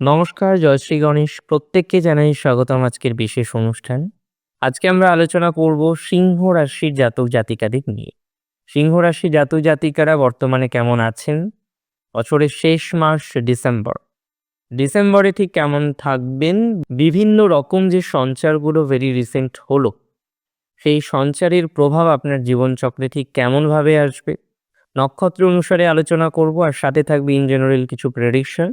নমস্কার জয়শ্রী গণেশ। প্রত্যেককে জানাই স্বাগতম আজকের বিশেষ অনুষ্ঠান। আজকে আমরা আলোচনা করব সিংহ রাশির জাতক জাতিকাদের নিয়ে। সিংহ রাশির জাতক জাতিকারা বর্তমানে কেমন আছেন? বছরের শেষ মাস ডিসেম্বর। ডিসেম্বরে ঠিক কেমন থাকবেন? বিভিন্ন রকম যে সঞ্চারগুলো ভেরি রিসেন্ট হলো, সেই সঞ্চারের প্রভাব আপনার জীবনচক্রে ঠিক কেমনভাবে আসবে? নক্ষত্র অনুসারে আলোচনা করব, আর সাথে থাকবে ইন জেনারেল কিছু প্রেডিকশন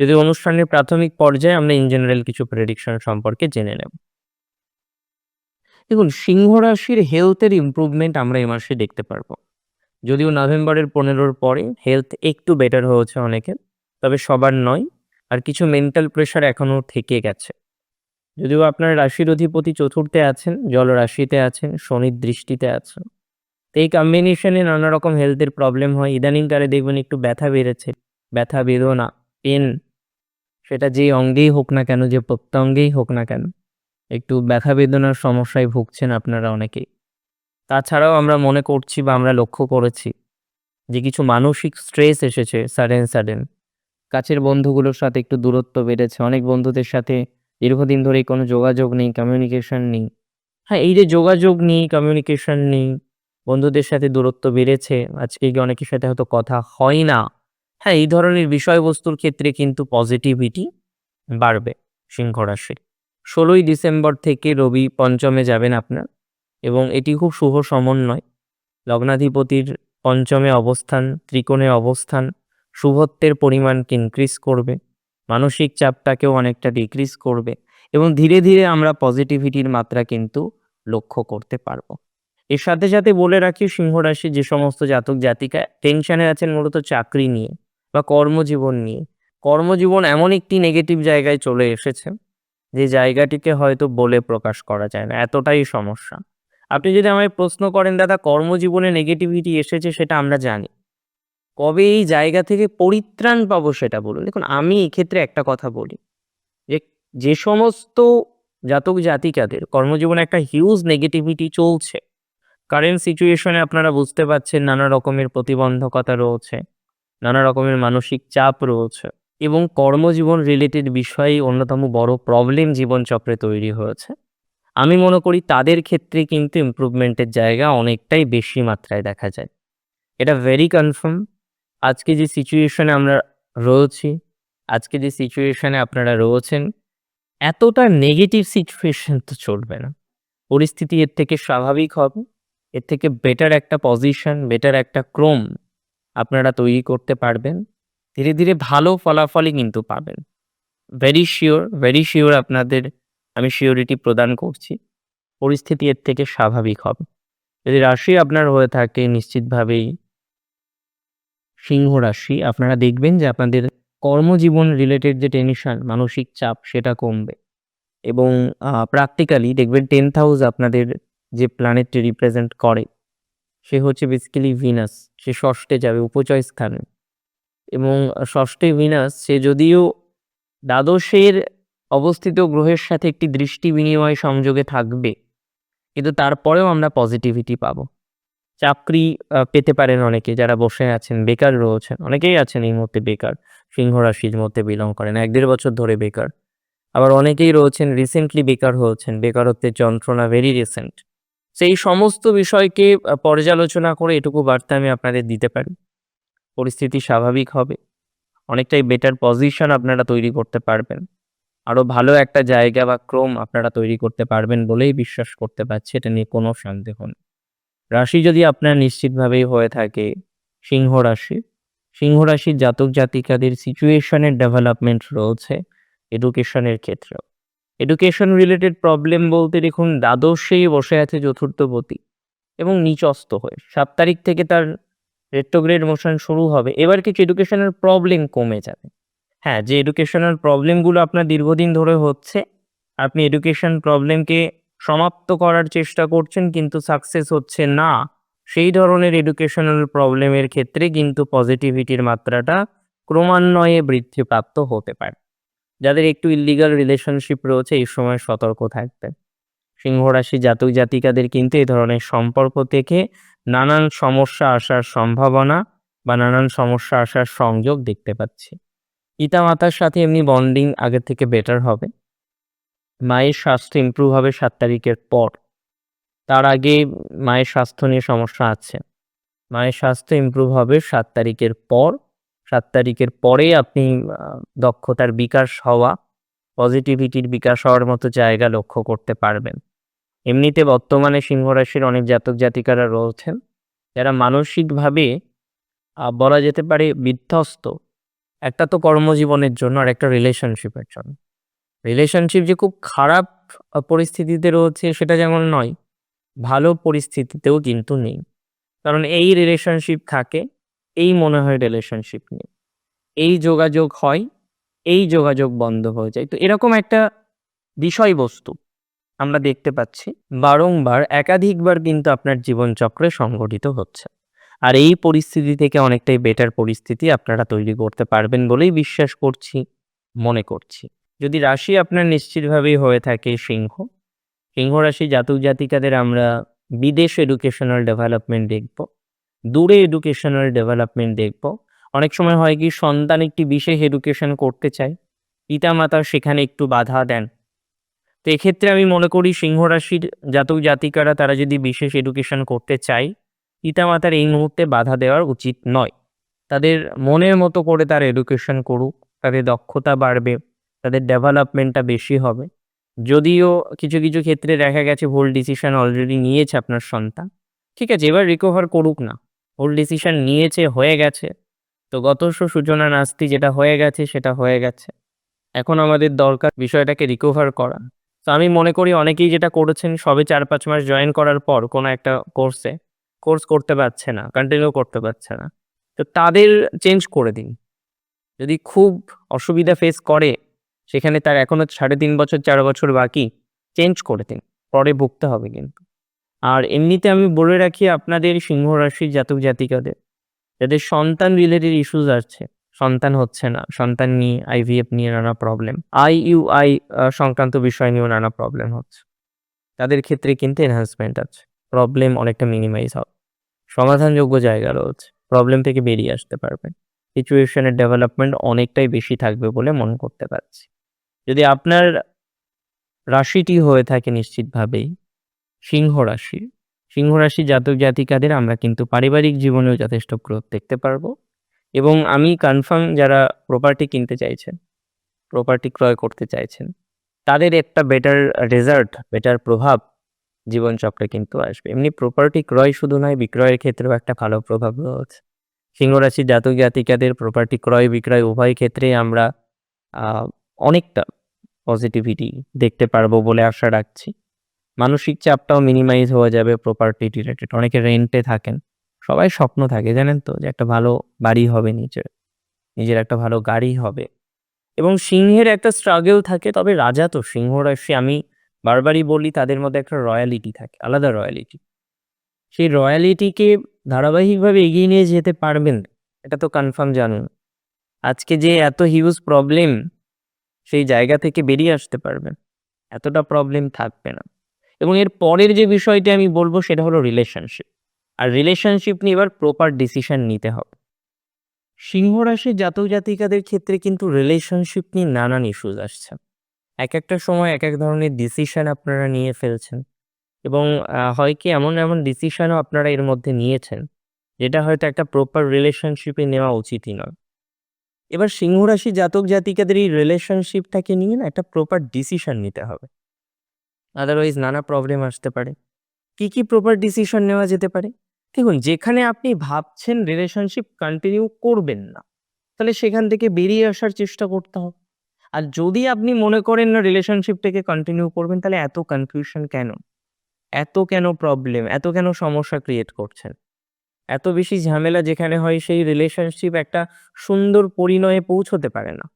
যদি অনুষ্ঠানের প্রাথমিক পর্যায়ে আমরা ইন জেনারেল কিছু প্রেডিকশন সম্পর্কে জেনে নেব। দেখুন, সিংহ রাশির হেলথের ইম্প্রুভমেন্ট আমরা এই মাসে দেখতে পারব। যদিও নভেম্বরের পনেরোর পরে হেলথ একটু বেটার হয়েছে অনেকের তবে সবার নয়, আর কিছু মেন্টাল প্রেশার এখনও থেকে গেছে। যদিও আপনার রাশির অধিপতি চতুর্থে আছেন জল রাশিতে আছেন, শনির দৃষ্টিতে আছেন। তো এই কম্বিনেশনে নানা রকম হেলথের প্রবলেম হয়। ইদানিংকালে দেখবেন একটু ব্যথা বেড়েছে, ব্যথা বেদনা পেন, সেটা যে অঙ্গেই হোক না কেন, যে প্রত্যঙ্গেই হোক না কেন, একটু ব্যথা বেদনার সমস্যায় ভুগছেন আপনারা অনেকেই। তাছাড়াও আমরা মনে করছি বা আমরা লক্ষ্য করেছি যে কিছু মানসিক স্ট্রেস এসেছে সাডেন সাডেন। কাছের বন্ধুগুলোর সাথে একটু দূরত্ব বেড়েছে, অনেক বন্ধুদের সাথে দীর্ঘদিন ধরে কোনো যোগাযোগ নেই কমিউনিকেশন নেই। হ্যাঁ এই যে যোগাযোগ নেই কমিউনিকেশন নেই, বন্ধুদের সাথে দূরত্ব বেড়েছে, আজকে গিয়ে অনেকের সাথে হয়তো কথা হয় না। হ্যাঁ এই ধরনের বিষয়বস্তুর ক্ষেত্রে কিন্তু পজিটিভিটি বাড়বে সিংহ রাশির। ষোলোই ডিসেম্বর থেকে রবি পঞ্চমে যাবেন আপনার এবং এটি খুব শুভ সমন্বয়। লগ্নাধিপতির পঞ্চমে অবস্থান, ত্রিকোণে অবস্থান, শুভত্বের পরিমাণকে ইনক্রিজ করবে, মানসিক চাপটাকেও অনেকটা ডিক্রিজ করবে এবং ধীরে ধীরে আমরা পজিটিভিটির মাত্রা কিন্তু লক্ষ্য করতে পারব। এর সাথে সাথে বলে রাখি, সিংহ রাশি যে সমস্ত জাতক জাতিকা টেনশানে আছেন মূলত চাকরি নিয়ে। বা কর্মজীবন নিয়ে। কর্মজীবন এমন একটি নেগেটিভ জায়গায় চলে এসেছে, যে জায়গাটিকে হয়তো বলে প্রকাশ করা যায় না, এতটাই সমস্যা। আপনি যদি আমায় প্রশ্ন করেন, দাদা, কর্মজীবনে নেগেটিভিটি এসেছে সেটা আমরা জানি। কবে এই জায়গা থেকে পরিত্রাণ পাবো সেটা বলুন। দেখুন, আমি এক্ষেত্রে একটা কথা বলি, যে যে সমস্ত জাতক জাতিকাদের কর্মজীবনে একটা হিউজ নেগেটিভিটি চলছে। কারেন্ট সিচুয়েশনে আপনারা বুঝতে পারছেন, নানা রকমের প্রতিবন্ধকতা রয়েছে। নানা রকমের মানসিক চাপ রয়েছে এবং কর্মজীবন রিলেটেড বিষয়ে অন্যতম বড় প্রবলেম জীবনচক্রে তৈরি হয়েছে। আমি মনে করি তাদের ক্ষেত্রে কিন্তু ইমপ্রুভমেন্টের জায়গা অনেকটাই বেশি মাত্রায় দেখা যায়। এটা ভেরি কনফার্ম আজকে যে সিচুয়েশনে আমরা রয়েছি, আজকে যে সিচুয়েশনে আপনারা রয়েছেন, এতটা নেগেটিভ সিচুয়েশন তো চলবে না। পরিস্থিতি এর থেকে স্বাভাবিক হবে, এর থেকে বেটার একটা পজিশন বেটার একটা ক্রম আপনারা তৈরি করতে পারবেন। ধীরে ধীরে ভালো ফলাফলই কিন্তু পাবেন। ভেরি শিওর ভেরি শিওর আপনাদের আমি শিওরিটি প্রদান করছি। পরিস্থিতি এর থেকে স্বাভাবিক হবে। যদি রাশি আপনার হয়ে থাকে, নিশ্চিতভাবেই সিংহ রাশি, আপনারা দেখবেন যে আপনাদের কর্মজীবন রিলেটেড যে টেনশন মানসিক চাপ, সেটা কমবে। এবং প্র্যাকটিক্যালি দেখবেন টেন্থ হাউস আপনাদের যে প্ল্যানেটটি রিপ্রেজেন্ট করে সে হচ্ছে বেসিক্যালি ভিনাস সে ষষ্ঠে যাবে, উপচয় স্থানে। এবং ষষ্ঠে ভিনাস সে যদিও দ্বাদশের অবস্থিত গ্রহের সাথে একটি দৃষ্টি বিনিময় সংযোগে থাকবে, কিন্তু তারপরেও আমরা পজিটিভিটি পাবো। চাকরি পেতে পারেন অনেকে যারা বসে আছেন, বেকার রয়েছেন, অনেকেই আছেন এই মুহূর্তে বেকার, সিংহ রাশির মধ্যে বিলং করেন, এক দেড় বছর ধরে বেকার। আবার অনেকেই রয়েছেন রিসেন্টলি বেকার হয়েছেন, বেকারত্বের যন্ত্রণা ভেরি রিসেন্ট সেই সমস্ত বিষয়কে পর্যালোচনা করে এটুকু বার্তা আমি আপনাদের দিতে পারি। পরিস্থিতি স্বাভাবিক হবে। অনেকটাই বেটার পজিশন আপনারা তৈরি করতে পারবেন। আরও ভালো একটা জায়গা বা ক্রম আপনারা তৈরি করতে পারবেন বলেই বিশ্বাস করতে পারছি, এটা নিয়ে কোনো সন্দেহ নেই। রাশি যদি আপনার নিশ্চিতভাবেই হয়ে থাকে, সিংহ রাশি। সিংহ রাশির জাতক জাতিকাদের সিচুয়েশনের ডেভেলপমেন্ট রয়েছে এডুকেশনের ক্ষেত্রেও। এডুকেশন রিলেটেড প্রবলেম বলতে দেখুন দ্বাদশেই বসে আছে চতুর্থপতি এবং নিচস্ত হয়ে। সাত তারিখ থেকে তার রেট্রোগ্রেড মোশন শুরু হবে। এবার কিছু এডুকেশনের প্রবলেম কমে যাবে। হ্যাঁ যে এডুকেশনাল প্রবলেমগুলো আপনার দীর্ঘদিন ধরে হচ্ছে, আপনি এডুকেশন প্রবলেমকে সমাপ্ত করার চেষ্টা করছেন কিন্তু সাকসেস হচ্ছে না, সেই ধরনের এডুকেশনাল প্রবলেমের ক্ষেত্রে কিন্তু পজিটিভিটির মাত্রাটা ক্রমান্বয়ে বৃদ্ধিপ্রাপ্ত হতে পারে। যাদের একটু ইলিগাল রিলেশনশিপ রয়েছে, এই সময় সতর্ক থাকবেন সিংহ রাশি জাতক জাতিকাদের কিন্তু এই ধরনের সম্পর্ক থেকে নানান সমস্যা আসার সম্ভাবনা বা নানান সমস্যা আসার সংযোগ দেখতে পাচ্ছি পিতা-মাতার সাথে এমনি বন্ডিং আগের থেকে বেটার হবে। মায়ের স্বাস্থ্য ইমপ্রুভ হবে সাত তারিখের পর। তার আগে মায়ের স্বাস্থ্য নিয়ে সমস্যা আছে। মায়ের স্বাস্থ্য ইমপ্রুভ হবে সাত তারিখের পর। ৭ তারিখের পরে আপনি দক্ষতার বিকাশ হওয়া, পজিটিভিটির বিকাশ হওয়ার মতো জায়গা লক্ষ্য করতে পারবেন। এমনিতে বর্তমানে সিংহ রাশির অনেক জাতক-জাতিকারা রয়েছেন, যারা মানসিকভাবে বলা যেতে পারে বিধ্বস্ত। একটা তো কর্মজীবনের জন্য আর একটা রিলেশনশিপের জন্য। রিলেশনশিপ যে খুব খারাপ পরিস্থিতিতে রয়েছে সেটা যেমন নয়, ভালো পরিস্থিতিতেও কিন্তু নেই। কারণ এই রিলেশনশিপ থাকে, এই মনে হয় রিলেশনশিপ নেই। এই যোগাযোগ হয়, এই যোগাযোগ বন্ধ হয়ে যায়। তো এরকম একটা বিষয়বস্তু আমরা দেখতে পাচ্ছি বারংবার একাধিকবার কিন্তু আপনার জীবনচক্রে সংঘটিত হচ্ছে। আর এই পরিস্থিতি থেকে অনেকটাই বেটার পরিস্থিতি আপনারা তৈরি করতে পারবেন বলেই বিশ্বাস করছি, মনে করছি। যদি রাশি আপনার নিশ্চিতভাবেই হয়ে থাকে সিংহ, সিংহ রাশি জাতক-জাতিকাদের আমরা বিদেশ এডুকেশনাল ডেভেলপমেন্ট দেখব। দূরে এডুকেশনাল ডেভেলপমেন্ট দেখব। অনেক সময় হয় কি সন্তান একটি বিশেষ এডুকেশন করতে চায়, পিতা-মাতা সেখানে একটু বাধা দেন। তো এক্ষেত্রে আমি মনে করি সিংহ রাশির জাতক-জাতিকারা তারা যদি বিশেষ এডুকেশন করতে চায়, পিতা-মাতার এই মুহূর্তে বাধা দেওয়ার উচিত নয়। তাদের মনের মতো করে তার এডুকেশন করুক, তাদের দক্ষতা বাড়বে, তাদের ডেভেলপমেন্টটা বেশি হবে। যদিও কিছু, কিছু ক্ষেত্রে দেখা গেছে ভুল ডিসিশন অলরেডি নিয়েছে আপনার সন্তান। ঠিক আছে এবার রিকভার করুক না। ভুল ডিসিশন নিয়েছে, হয়ে গেছে। তো গতস্য সূচনা নাস্তি যেটা হয়ে গেছে সেটা হয়ে গেছে। এখন আমাদের দরকার বিষয়টাকে রিকভার করা। তো আমি মনে করি অনেকেই যেটা করেছেন সবে ৪-৫ মাস জয়েন করার পর কোনো একটা কোর্সে, কোর্স করতে পারছে না, কন্টিনিউ করতে পারছে না। তো তাদের চেঞ্জ করে দিন। যদি খুব অসুবিধা ফেস করে, সেখানে তার এখনও সাড়ে তিন বছর চার বছর বাকি, চেঞ্জ করে দিন। পরে ভুগতে হবে কিন্তু। আর এমনিতে আমি বলে রাখি আপনাদের সিংহ রাশির জাতক-জাতিকাদের, যাদের সন্তান রিলেটেড ইস্যুস আছে, সন্তান হচ্ছে না, সন্তান নিয়ে আইভিএফ নিয়ে নানা প্রবলেম, আইইউআই আই সংক্রান্ত বিষয় নিয়েও নানা প্রবলেম হচ্ছে। তাদের ক্ষেত্রে কিন্তু এনহ্যান্সমেন্ট আছে। প্রবলেম অনেকটা মিনিমাইজ হবে। সমাধানযোগ্য জায়গা রয়েছে। প্রবলেম থেকে বেরিয়ে আসতে পারবেন। সিচুয়েশনের ডেভেলপমেন্ট অনেকটাই বেশি থাকবে বলে মনে করতে পারছি। যদি আপনার রাশিটি হয়ে থাকে নিশ্চিতভাবেই সিংহ রাশি, সিংহ রাশির জাতক-জাতিকাদের আমরা কিন্তু পারিবারিক জীবনেও যথেষ্ট গ্রোথ দেখতে পারব এবং আমি কনফার্ম যারা প্রপার্টি কিনতে চাইছেন, প্রপার্টি ক্রয় করতে চাইছেন, তাদের একটা বেটার রেজাল্ট, বেটার প্রভাব জীবনচক্রে কিন্তু আসবে। এমনি প্রপার্টি ক্রয় শুধু নয় বিক্রয়ের ক্ষেত্রেও একটা ভালো প্রভাব রয়েছে। সিংহ রাশির জাতক-জাতিকাদের প্রপার্টি ক্রয় বিক্রয় উভয় ক্ষেত্রেই আমরা অনেকটা পজিটিভিটি দেখতে পারব বলে আশা রাখছি। মানসিক চাপটাও মিনিমাইজ হয়ে যাবে প্রপার্টি রিলেটেড। অনেকে রেন্টে থাকেন। সবাই স্বপ্ন থাকে জানেন তো যে একটা ভালো বাড়ি হবে নিজের। নিজের একটা ভালো গাড়ি হবে এবং সিংহের একটা স্ট্রাগল থাকে তবে রাজা তো সিংহ রাশি আমি বারবারই বলি তাদের মধ্যে একটা রয়্যালিটি থাকে, আলাদা রয়্যালিটি। সেই রয়্যালিটিকে ধারাবাহিকভাবে এগিয়ে নিয়ে যেতে পারবেন, এটা তো কনফার্ম জানুন। আজকে যে এত হিউজ প্রবলেম, সেই জায়গা থেকে বেরিয়ে আসতে পারবেন। এতটা প্রবলেম থাকবে না এবং এর পরের যে বিষয়টি আমি বলব সেটা হলো রিলেশনশিপ। আর রিলেশনশিপ নিয়ে এবার প্রপার ডিসিশন নিতে হবে। সিংহ রাশির জাতক-জাতিকাদের ক্ষেত্রে কিন্তু রিলেশনশিপ নিয়ে নানান ইস্যুজ আসছে। এক একটা সময় এক এক ধরনের ডিসিশন আপনারা নিয়ে ফেলছেন এবং হয় কি এমন, এমন ডিসিশনও আপনারা এর মধ্যে নিয়েছেন, যেটা হয়তো একটা প্রপার রিলেশনশিপে নেওয়া উচিতই নয়। এবার সিংহ রাশির জাতক-জাতিকাদের এই রিলেশনশিপটাকে নিয়ে না একটা প্রপার ডিসিশন নিতে হবে। আদারওয়াইজ নানা প্রবলেম আসতে পারে। কি, কি প্রপার ডিসিশন নেওয়া যেতে পারে? দেখুন যেখানে আপনি ভাবছেন রিলেশনশিপ কন্টিনিউ করবেন না, তাহলে সেখান থেকে বেরিয়ে আসার চেষ্টা করতে হবে। আর যদি আপনি মনে করেন না রিলেশনশিপটাকে কন্টিনিউ করবেন তাহলে এত কনফিউশন কেন? এত কেন প্রবলেম? এত কেন সমস্যা ক্রিয়েট করছেন? এত বেশি ঝামেলা যেখানে হয় সেই রিলেশনশিপ একটা সুন্দর পরিণয়ে পৌঁছতে পারে না।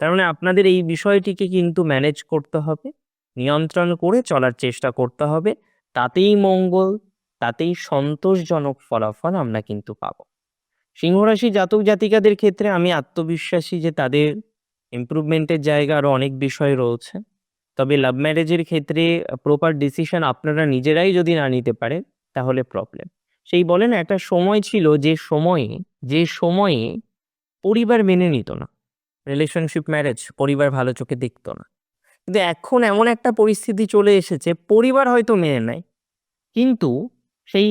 তার মানে আপনাদের এই বিষয়টিকে কিন্তু ম্যানেজ করতে হবে, নিয়ন্ত্রণ করে চলার চেষ্টা করতে হবে। তাতেই মঙ্গল, তাতেই সন্তোষজনক ফলাফল আমরা কিন্তু পাবো। সিংহরাশি জাতক-জাতিকাদের ক্ষেত্রে আমি আত্মবিশ্বাসী যে তাদের ইমপ্রুভমেন্টের জায়গা আরও অনেক বিষয় রয়েছে। তবে লাভ ম্যারেজের ক্ষেত্রে প্রপার ডিসিশন আপনারা নিজেরাই যদি না নিতে পারেন, তাহলে প্রবলেম। সেই বলে না একটা সময় ছিল যে সময়ে, যে সময়ে পরিবার মেনে নিত না। রিলেশনশিপ ম্যারেজ পরিবার ভালো চোখে দেখতো না কিন্তু এখন এমন একটা পরিস্থিতি চলে এসেছে, পরিবার হয়তো মেনে নেয়। কিন্তু সেই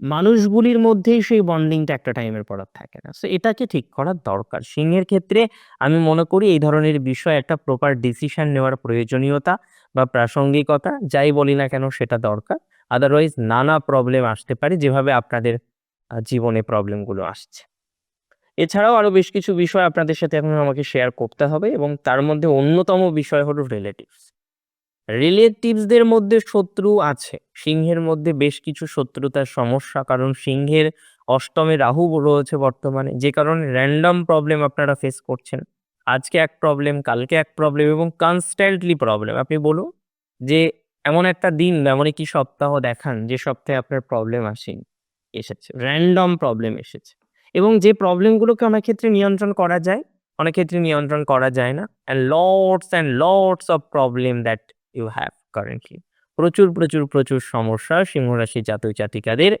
মানুষগুলির মধ্যেই সেই বন্ডিংটা একটা টাইমের পর থাকে না। সো এটাকে ঠিক করার দরকার। সিংহের ক্ষেত্রে আমি মনে করি এই ধরনের বিষয় একটা প্রপার ডিসিশন নেওয়ার প্রয়োজনীয়তা বা প্রাসঙ্গিকতা, যাই বলি না কেন সেটা দরকার। আদারওয়াইজ নানা প্রবলেম আসতে পারে যেভাবে আপনাদের জীবনে প্রবলেমগুলো আসছে। এছাড়াও আরও বেশ কিছু বিষয় আপনাদের সাথে এখন আমাকে শেয়ার করতে হবে এবং তার মধ্যে অন্যতম বিষয় হলো রিলেটিভস রিলেটিভসদের মধ্যে শত্রু আছে, সিংহের মধ্যে বেশ কিছু শত্রুতার সমস্যা, কারণ সিংহের অষ্টমে রাহু রয়েছে বর্তমানে, যে কারণে র্যান্ডম প্রবলেম আপনারা ফেস করছেন। আজকে এক প্রবলেম কালকে এক প্রবলেম এবং কনস্ট্যান্টলি প্রবলেম আপনি বলুন যে এমন একটা দিন এমন একটি সপ্তাহ দেখান যে সপ্তাহে আপনার প্রবলেম আসেনি, এসেছে র্যান্ডম প্রবলেম এসেছে। এবং যে প্রবলেমগুলোকে অনেক ক্ষেত্রে নিয়ন্ত্রণ করা যায়, অনেক ক্ষেত্রে নিয়ন্ত্রণ করা যায় না। And lots and lots of problem that you have currently প্রচুর প্রচুর প্রচুর সমস্যা সিংহরাশি জাতক জাতিকাদের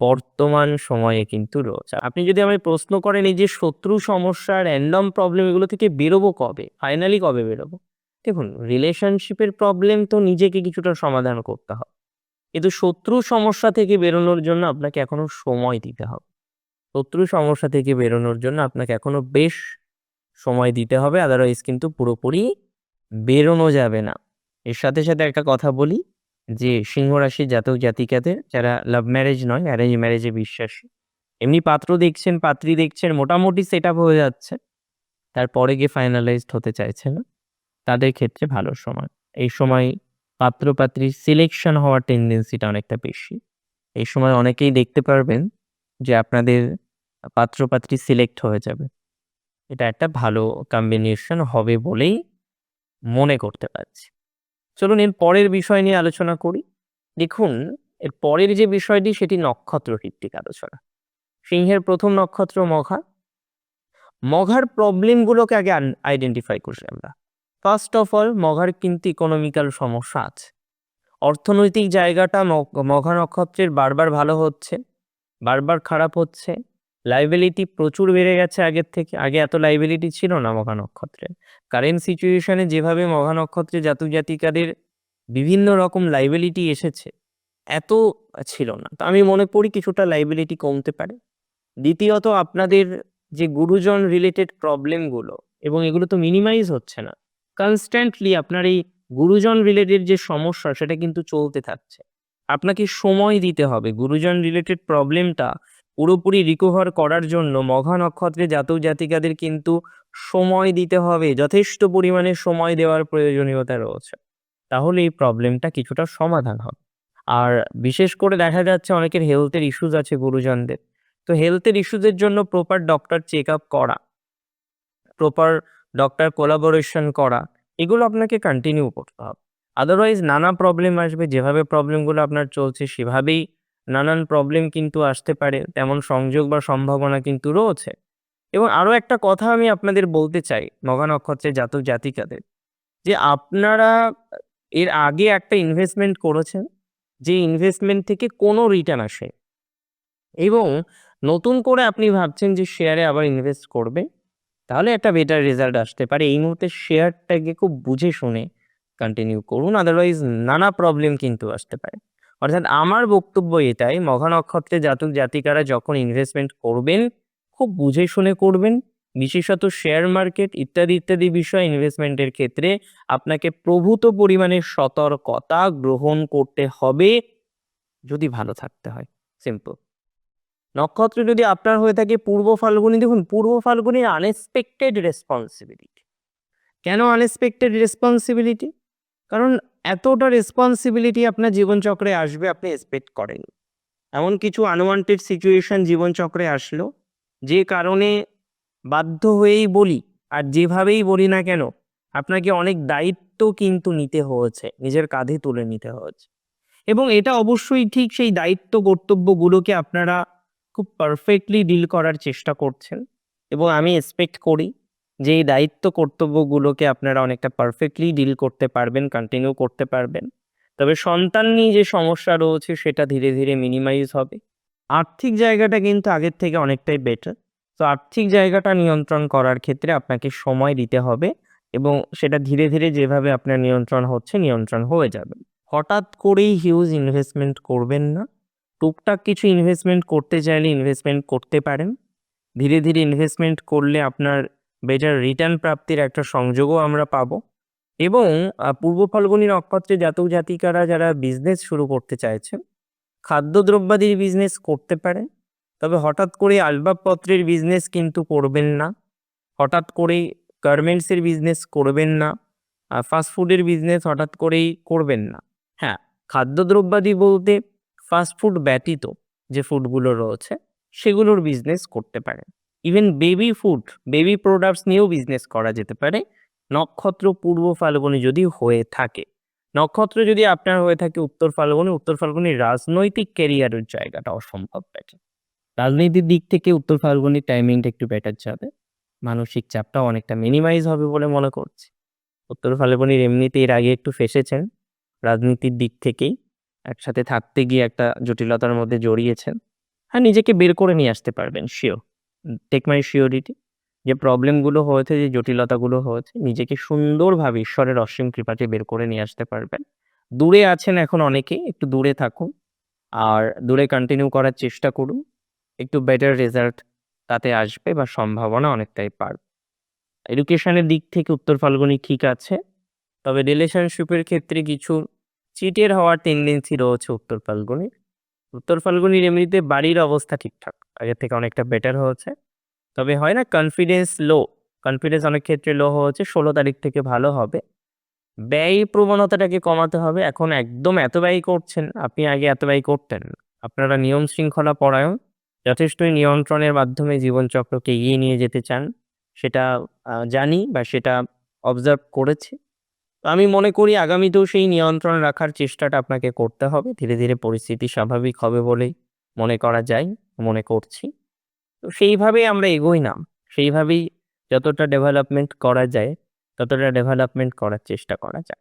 বর্তমান সময়ে কিন্তু রয়েছে। আপনি যদি আমায় প্রশ্ন করেন, এই যে শত্রু সমস্যা র্যান্ডম প্রবলেম এগুলো থেকে বেরোবো কবে? ফাইনালি কবে বেরোবো? দেখুন রিলেশনশিপের প্রবলেম তো নিজেকে কিছুটা সমাধান করতে হবে। কিন্তু শত্রু সমস্যা থেকে বেরোনোর জন্য আপনাকে এখনও সময় দিতে হবে। শত্রু সমস্যা থেকে বেরোনোর জন্য আপনাকে এখনও বেশ সময় দিতে হবে আদারওয়াইজ কিন্তু পুরোপুরি বেরোনো যাবে না। এর সাথে সাথে একটা কথা বলি, যে সিংহ রাশির জাতক জাতিকাদের, যারা লাভ ম্যারেজ নয় অ্যারেঞ্জ ম্যারেজে বিশ্বাসী, এমনি পাত্র দেখছেন, পাত্রী দেখছেন, মোটামুটি সেট আপ হয়ে যাচ্ছে, তারপরে গিয়ে ফাইনালাইজড হতে চাইছে না, তাদের ক্ষেত্রে ভালো সময়। এই সময় পাত্র পাত্রীর সিলেকশন হওয়ার টেন্ডেন্সিটা অনেকটা বেশি। এই সময় অনেকেই দেখতে পারবেন যে আপনাদের পাত্র পাত্রী সিলেক্ট হয়ে যাবে। এটা একটা ভালো কম্বিনেশন হবে বলেই মনে করতে পারছি। চলুন এর পরের বিষয় নিয়ে আলোচনা করি। দেখুন, এর পরের যে বিষয়টি, সেটি নক্ষত্র ভিত্তিক আলোচনা। সিংহের প্রথম নক্ষত্র মঘা। মঘার প্রবলেমগুলোকে আগে আইডেন্টিফাই করছি আমরা। ফার্স্ট অফ অল মঘার কিন্তু ইকোনমিক্যাল সমস্যা আছে। অর্থনৈতিক জায়গাটা মঘা নক্ষত্রের বারবার ভালো হচ্ছে, বারবার খারাপ হচ্ছে। লাইবিলিটি প্রচুর বেড়ে গেছে আগের থেকে, আগে এত লাইবিলিটি ছিল না মঘা নক্ষত্রে কারেন্ট সিচুয়েশনে যেভাবে মঘা নক্ষত্রে জাতক জাতিকাদের বিভিন্ন রকম লাইবিলিটি এসেছে, এত ছিল না। তো আমি মনে করি কিছুটা লাইবিলিটি কমতে পারে। দ্বিতীয়ত আপনাদের যে গুরুজন রিলেটেড প্রবলেমগুলো এবং এগুলো তো মিনিমাইজ হচ্ছে না। কনস্ট্যান্টলি আপনার এই গুরুজন রিলেটেড যে সমস্যা, সেটা কিন্তু চলতে থাকছে। আপনাকে সময় দিতে হবে। গুরুজন রিলেটেড প্রবলেমটা পুরোপুরি রিকভার করার জন্য মঘা নক্ষত্রে জাতক জাতিকাদের কিন্তু সময় দিতে হবে, যথেষ্ট পরিমাণে সময় দেওয়ার প্রয়োজনীয়তা রয়েছে। তাহলে এই প্রবলেমটা কিছুটা সমাধান হবে। আর বিশেষ করে দেখা যাচ্ছে অনেকের হেলথের ইস্যুজ আছে গুরুজনদের। তো হেলথের ইস্যুজের জন্য প্রপার ডক্টর চেক আপ করা প্রপার ডক্টর কোলাবোরেশন করা, এগুলো আপনাকে কন্টিনিউ করতে হবে। আদারওয়াইজ নানা প্রবলেম আসবে, যেভাবে প্রবলেমগুলো আপনার চলছে সেভাবেই নানান প্রবলেম কিন্তু আসতে পারে, তেমন সংযোগ বা সম্ভাবনা কিন্তু রয়েছে। এবং আরও একটা কথা আমি আপনাদের বলতে চাই মগা নক্ষত্রের জাতক জাতিকাদের, যে আপনারা এর আগে একটা ইনভেস্টমেন্ট করেছেন, যে ইনভেস্টমেন্ট থেকে কোনো রিটার্ন আসে এবং নতুন করে আপনি ভাবছেন যে শেয়ারে আবার ইনভেস্ট করবে, তাহলে একটা বেটার রেজাল্ট আসতে পারে। এই মুহূর্তে শেয়ারটাকে খুব বুঝে শুনে কন্টিনিউ করুন আদারওয়াইজ নানা প্রবলেম কিন্তু আসতে পারে। অর্থাৎ আমার বক্তব্য এটাই মঘা নক্ষত্রে জাতক জাতিকারা যখন ইনভেস্টমেন্ট করবেন, খুব বুঝে শুনে করবেন, বিশেষত শেয়ার মার্কেট ইত্যাদি ইত্যাদি বিষয় ইনভেস্টমেন্টের ক্ষেত্রে আপনাকে প্রভূত পরিমাণে সতর্কতা গ্রহণ করতে হবে যদি ভালো থাকতে হয়। সিম্পল নক্ষত্র যদি আপনার হয়ে থাকে পূর্ব ফাল্গুনি, দেখুন পূর্ব ফাল্গুনির আনএক্সপেক্টেড রেসপন্সিবিলিটি কেন আনএক্সপেক্টেড রেসপন্সিবিলিটি কারণ এতটা রেসপন্সিবিলিটি আপনার জীবনচক্রে আসবে, আপনি এক্সপেক্ট করেন এমন কিছু আনওয়ান্টেড সিচুয়েশন জীবনচক্রে আসলো, যে কারণে বাধ্য হয়েই বলি, আর যেভাবেই বলি না কেন, আপনাকে অনেক দায়িত্ব কিন্তু নিতে হয়েছে, নিজের কাঁধে তুলে নিতে হয়েছে। এবং এটা অবশ্যই ঠিক সেই দায়িত্ব কর্তব্যগুলোকে আপনারা খুব পারফেক্টলি ডিল করার চেষ্টা করছেন, এবং আমি এক্সপেক্ট করি যে এই দায়িত্ব কর্তব্যগুলোকে আপনারা অনেকটা পারফেক্টলি ডিল করতে পারবেন কন্টিনিউ করতে পারবেন। তবে সন্তান নিয়ে যে সমস্যা রয়েছে, সেটা ধীরে ধীরে মিনিমাইজ হবে। আর্থিক জায়গাটা কিন্তু আগের থেকে অনেকটাই বেটার তো আর্থিক জায়গাটা নিয়ন্ত্রণ করার ক্ষেত্রে আপনাকে সময় দিতে হবে এবং সেটা ধীরে ধীরে যেভাবে আপনার নিয়ন্ত্রণ হচ্ছে, নিয়ন্ত্রণ হয়ে যাবে। হঠাৎ করেই হিউজ ইনভেস্টমেন্ট করবেন না। টুকটাক কিছু ইনভেস্টমেন্ট করতে চাইলে ইনভেস্টমেন্ট করতে পারেন। ধীরে ধীরে ইনভেস্টমেন্ট করলে আপনার বেটার রিটার্ন প্রাপ্তির একটা সংযোগও আমরা পাবো। এবং পূর্ব ফাল্গুনী নক্ষত্রে জাতক জাতিকারা যারা বিজনেস শুরু করতে চাইছেন, খাদ্যদ্রব্যাদির বিজনেস করতে পারেন, তবে হঠাৎ করে আসবাবপত্রের বিজনেস কিন্তু করবেন না। হঠাৎ করে গার্মেন্টসের বিজনেস করবেন না। ফাস্টফুডের বিজনেস হঠাৎ করেই করবেন না। হ্যাঁ খাদ্যদ্রব্যাদি বলতে ফাস্টফুড ব্যতীত যে ফুডগুলো রয়েছে, সেগুলোর বিজনেস করতে পারেন। Even baby food baby products নিয়েও বিজনেস করা যেতে পারে। নক্ষত্র, পূর্ব ফাল্গুনি যদি হয়ে থাকে। নক্ষত্র যদি আপনার হয়ে থাকে উত্তর ফাল্গুনি, উত্তর ফাল্গুনির রাজনৈতিক ক্যারিয়ারের জায়গাটা অসম্ভব বেটার রাজনীতির দিক থেকে উত্তর ফাল্গুনির টাইমিংটা একটু বেটার যাবে। মানসিক চাপটা অনেকটা মিনিমাইজ হবে বলে মনে করছি। উত্তর ফাল্গুনির এমনিতে এর আগে একটু ফেসেছেন। রাজনীতির দিক থেকেই একসাথে থাকতে গিয়ে একটা জটিলতার মধ্যে জড়িয়েছেন। হ্যাঁ নিজেকে বের করে নিয়ে আসতে পারবেন শিওর টেক মাই শিওরিটি যে প্রবলেমগুলো হয়েছে, যে জটিলতাগুলো হয়েছে, নিজেকে সুন্দরভাবে ঈশ্বরের অসীম কৃপাতে বের করে নিয়ে আসতে পারবেন। দূরে আছেন এখন অনেকেই, একটু দূরে থাকুন আর দূরে কন্টিনিউ করার চেষ্টা করুন। একটু বেটার রেজাল্ট তাতে আসবে বা সম্ভাবনা অনেকটাই পারবে এডুকেশনের দিক থেকে উত্তর ফাল্গুনি ঠিক আছে, তবে রিলেশনশিপের ক্ষেত্রে কিছু চিটের হওয়ার টেন্ডেন্সি রয়েছে উত্তর ফাল্গুনির। উত্তর ফাল্গুনির এমনিতে বাড়ির অবস্থা ঠিকঠাক। আগের থেকে অনেকটা বেটার হয়েছে। তবে হয় না কনফিডেন্স লো কনফিডেন্স অনেক ক্ষেত্রে লো হয়েছে, ষোলো তারিখ থেকে ভালো হবে। ব্যয় প্রবণতাটাকে কমাতে হবে। এখন একদম এত ব্যয় করছেন, আপনি আগে এত ব্যয় করতেন আপনারা নিয়ম শৃঙ্খলা পরায়ণ, যথেষ্টই নিয়ন্ত্রণের মাধ্যমে জীবনচক্রকে এগিয়ে নিয়ে যেতে চান, সেটা জানি বা সেটা অবজার্ভ করেছি। তো আমি মনে করি আগামীতেও সেই নিয়ন্ত্রণ রাখার চেষ্টাটা আপনাকে করতে হবে। ধীরে ধীরে পরিস্থিতি স্বাভাবিক হবে বলেই মনে করা যায়। মনে করছি। তো সেইভাবেই আমরা এগোই না। সেইভাবেই যতটা ডেভেলপমেন্ট করা যায়, ততটা ডেভেলপমেন্ট করার চেষ্টা করা যাক।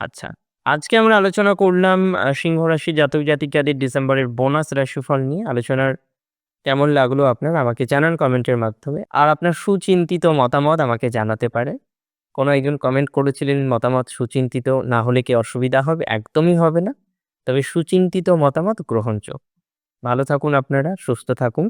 আচ্ছা আজকে আমরা আলোচনা করলাম সিংহ রাশি জাতক জাতিকাদের ডিসেম্বরের বোনাস রাশিফল নিয়ে। আলোচনার কেমন লাগল আপনার আমাকে জানান কমেন্টের মাধ্যমে। আর আপনার সুচিন্তিত মতামত আমাকে জানাতে পারে কোনো একজন কমেন্ট করেছিলেন মতামত সুচিন্তিত না হলে কি অসুবিধা হবে? একদমই হবে না। তবে সুচিন্তিত মতামত গ্রহণযোগ্য। ভালো থাকুন আপনারা সুস্থ থাকুন।